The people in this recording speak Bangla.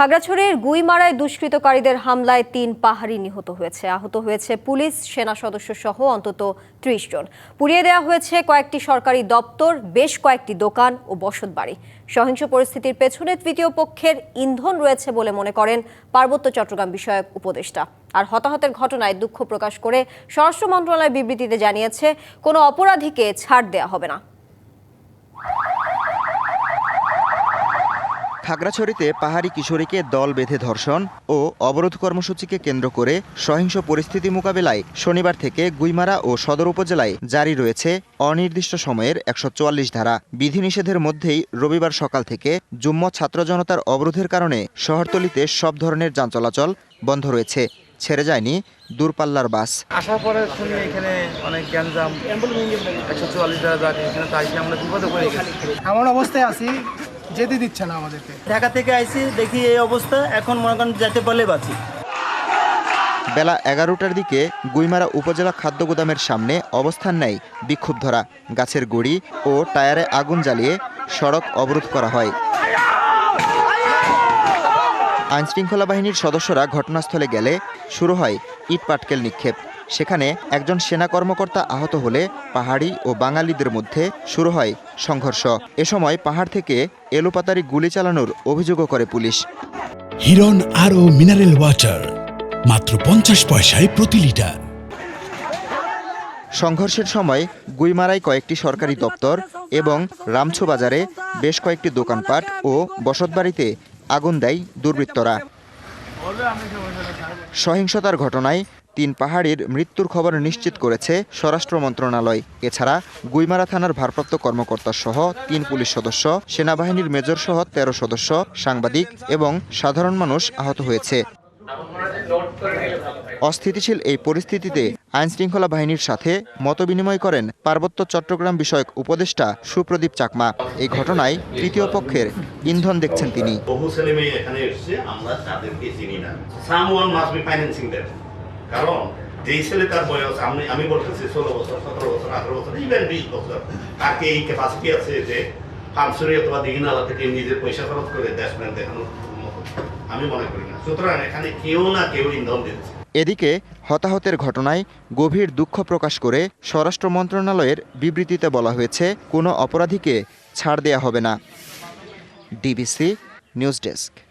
খাগড়াছড়ির গুইমারায় দুষ্কৃতকারীদের হামলায় তিন পাহাড়ি নিহত হয়েছে। আহত হয়েছে পুলিশ, সেনা সদস্য সহ অন্তত ত্রিশ জন। পুড়িয়ে দেওয়া হয়েছে কয়েকটি সরকারি দপ্তর, বেশ কয়েকটি দোকান ও বসত বাড়ি। সহিংস পরিস্থিতির পেছনে তৃতীয় পক্ষের ইন্ধন রয়েছে বলে মনে করেন পার্বত্য চট্টগ্রাম বিষয়ক উপদেষ্টা। আর হতাহতের ঘটনায় দুঃখ প্রকাশ করে স্বরাষ্ট্র মন্ত্রণালয় বিবৃতিতে জানিয়েছে, কোনো অপরাধীকে ছাড় দেওয়া হবে না। খাগড়াছড়িতে পাহাড়ি কিশোরীকে দল বেঁধে ধর্ষণ ও অবরোধ কর্মসূচিকে কেন্দ্র করে সহিংস পরিস্থিতি মোকাবেলায় শনিবার থেকে গুইমারা ও সদর উপজেলায় জারি রয়েছে অনির্দিষ্ট সময়ের একশো চুয়াল্লিশ ধারা। বিধিনিষেধের মধ্যেই রবিবার সকাল থেকে জুম্ম ছাত্র জনতার অবরোধের কারণে শহরতলিতে সব ধরনের যান চলাচল বন্ধ রয়েছে। ছেড়ে যায়নি দূরপাল্লার বাস। আসার পরে শুনি এখানে অনেক গ্যাঞ্জাম একশো চুয়াল্লিশ গাড়ি এখানে তাই আমরা বিপদে পড়ে গেছি? এমন অবস্থায় আছি যেতে দিচ্ছে না আমাদেরকে। ঢাকা থেকে আইসি দেখি এই অবস্থা এখন মনে করেন যেতে পারলে বাঁচি। বেলা এগারোটার দিকে গুইমারা উপজেলা খাদ্য গুদামের সামনে অবস্থান নেয় বিক্ষুব্ধরা। গাছের গুড়ি ও টায়ারে আগুন জ্বালিয়ে সড়ক অবরোধ করা হয়। আইনশৃঙ্খলা বাহিনীর সদস্যরা ঘটনাস্থলে গেলে শুরু হয় ইট পাটকেল নিক্ষেপ। সেখানে একজন সেনা কর্মকর্তা আহত হলে পাহাড়ি ও বাঙালিদের মধ্যে শুরু হয় সংঘর্ষ। এ সময় পাহাড় থেকে এলোপাতারি গুলি চালানোর অভিযোগও করে পুলিশ। হিরন আরও মিনারেল ওয়াটার মাত্র পঞ্চাশ পয়সায় প্রতি লিটার। সংঘর্ষের সময় গুইমারায় কয়েকটি সরকারি দপ্তর এবং রামছো বাজারে বেশ কয়েকটি দোকানপাট ও বসতবাড়িতে আগুন দেয় দুর্বৃত্তরা। সহিংসতার ঘটনায় তিন পাহাড়ির মৃত্যুর খবর নিশ্চিত করেছে স্বরাষ্ট্র মন্ত্রণালয়। এছাড়া গুইমারা থানার ভারপ্রাপ্ত কর্মকর্তা সহ তিন পুলিশ সদস্য, সেনাবাহিনীর মেজর সহ তেরো সদস্য, সাংবাদিক এবং সাধারণ মানুষ আহত হয়েছে। অস্থিতিশীল এই পরিস্থিতিতে আইনশৃঙ্খলা বাহিনীর সাথে মতবিনিময় করেন পার্বত্য চট্টগ্রাম বিষয়ক উপদেষ্টা সুপ্রদীপ চাকমা। এই ঘটনায় তৃতীয় পক্ষের ইন্ধন দেখছেন তিনি। বহু ছেলে মেয়ে এখানে আমরা তাদেরকে চিনি না। Some one must be financing কারণ যেই ছেলে তার বয়স, আমি আমি বলতেছি ষোলো বছর, সতেরো বছর, আঠারো বছর ইভেন বিশ বছর তাকে এই ক্যাপাসিটি আছে যে ফার্মসুরি অথবা দিঘিনালা থেকে নিজের পয়সা খরচ করে মতো আমি মনে করি না। সুতরাং এখানে কেউ না কেউ ইন্ধন দিচ্ছে। এদিকে হতাহতের ঘটনায় গভীর দুঃখ প্রকাশ করে স্বরাষ্ট্র মন্ত্রণালয়ের বিবৃতিতে বলা হয়েছে, কোনো অপরাধীকে ছাড় দেয়া হবে না। DBC news desk.